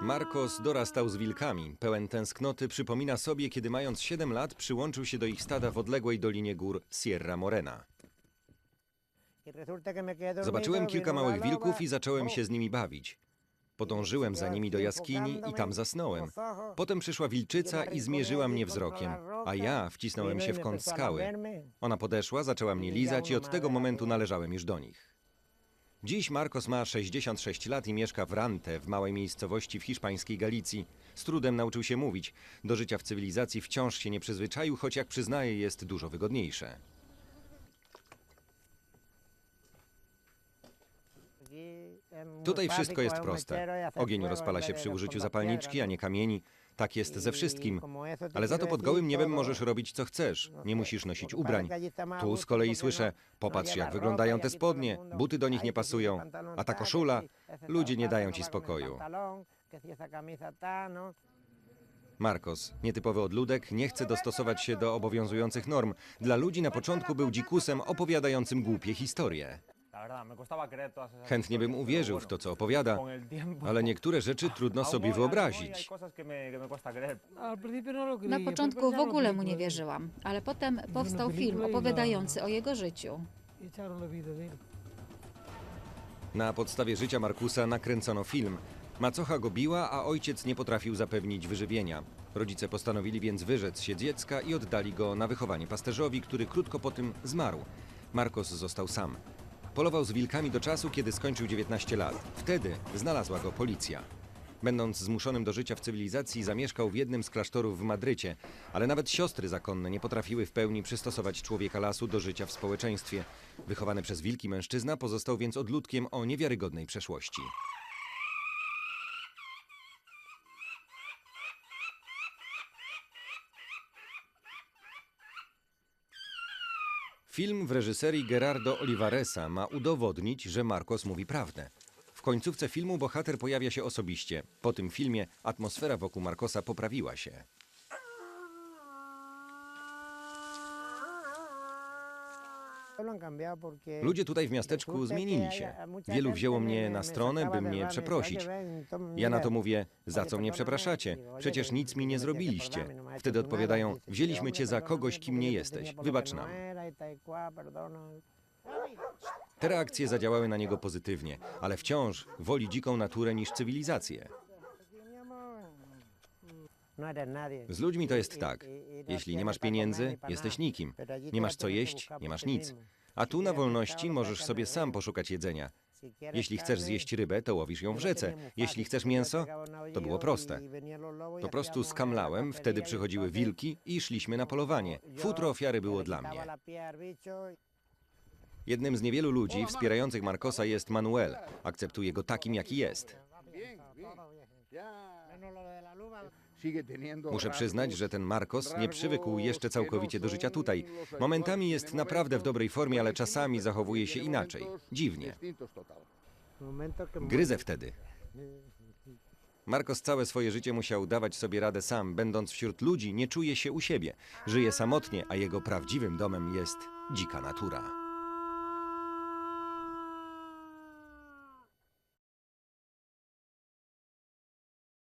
Marcos dorastał z wilkami. Pełen tęsknoty przypomina sobie, kiedy mając 7 lat przyłączył się do ich stada w odległej dolinie gór Sierra Morena. Zobaczyłem kilka małych wilków i zacząłem się z nimi bawić. Podążyłem za nimi do jaskini i tam zasnąłem. Potem przyszła wilczyca i zmierzyła mnie wzrokiem, a ja wcisnąłem się w kąt skały. Ona podeszła, zaczęła mnie lizać i od tego momentu należałem już do nich. Dziś Marcos ma 66 lat i mieszka w Rante, w małej miejscowości w hiszpańskiej Galicji. Z trudem nauczył się mówić. Do życia w cywilizacji wciąż się nie przyzwyczaił, choć jak przyznaje jest dużo wygodniejsze. Tutaj wszystko jest proste. Ogień rozpala się przy użyciu zapalniczki, a nie kamieni. Tak jest ze wszystkim. Ale za to pod gołym niebem możesz robić co chcesz. Nie musisz nosić ubrań. Tu z kolei słyszę, popatrz jak wyglądają te spodnie, buty do nich nie pasują, a ta koszula, ludzie nie dają ci spokoju. Marcos, nietypowy odludek, nie chce dostosować się do obowiązujących norm. Dla ludzi na początku był dzikusem opowiadającym głupie historie. Chętnie bym uwierzył w to, co opowiada, ale niektóre rzeczy trudno sobie wyobrazić. Na początku w ogóle mu nie wierzyłam, ale potem powstał film opowiadający o jego życiu. Na podstawie życia Markusa nakręcono film. Macocha go biła, a ojciec nie potrafił zapewnić wyżywienia. Rodzice postanowili więc wyrzec się dziecka i oddali go na wychowanie pasterzowi, który krótko po tym zmarł. Marcos został sam. Polował z wilkami do czasu, kiedy skończył 19 lat. Wtedy znalazła go policja. Będąc zmuszonym do życia w cywilizacji, zamieszkał w jednym z klasztorów w Madrycie, ale nawet siostry zakonne nie potrafiły w pełni przystosować człowieka lasu do życia w społeczeństwie. Wychowany przez wilki mężczyzna pozostał więc odludkiem o niewiarygodnej przeszłości. Film w reżyserii Gerardo Olivaresa ma udowodnić, że Marcos mówi prawdę. W końcówce filmu bohater pojawia się osobiście. Po tym filmie atmosfera wokół Marcosa poprawiła się. Ludzie tutaj w miasteczku zmienili się. Wielu wzięło mnie na stronę, by mnie przeprosić. Ja na to mówię, za co mnie przepraszacie? Przecież nic mi nie zrobiliście. Wtedy odpowiadają, wzięliśmy cię za kogoś, kim nie jesteś. Wybacz nam. Te reakcje zadziałały na niego pozytywnie, ale wciąż woli dziką naturę niż cywilizację. Z ludźmi to jest tak. Jeśli nie masz pieniędzy, jesteś nikim. Nie masz co jeść, nie masz nic. A tu na wolności możesz sobie sam poszukać jedzenia. Jeśli chcesz zjeść rybę, to łowisz ją w rzece. Jeśli chcesz mięso, to było proste. Po prostu skamlałem, wtedy przychodziły wilki i szliśmy na polowanie. Futro ofiary było dla mnie. Jednym z niewielu ludzi wspierających Marcosa jest Manuel. Akceptuje go takim, jaki jest. Muszę przyznać, że ten Marcos nie przywykł jeszcze całkowicie do życia tutaj. Momentami jest naprawdę w dobrej formie, ale czasami zachowuje się inaczej. Dziwnie. Gryzę wtedy. Marcos całe swoje życie musiał dawać sobie radę sam. Będąc wśród ludzi, nie czuje się u siebie. Żyje samotnie, a jego prawdziwym domem jest dzika natura.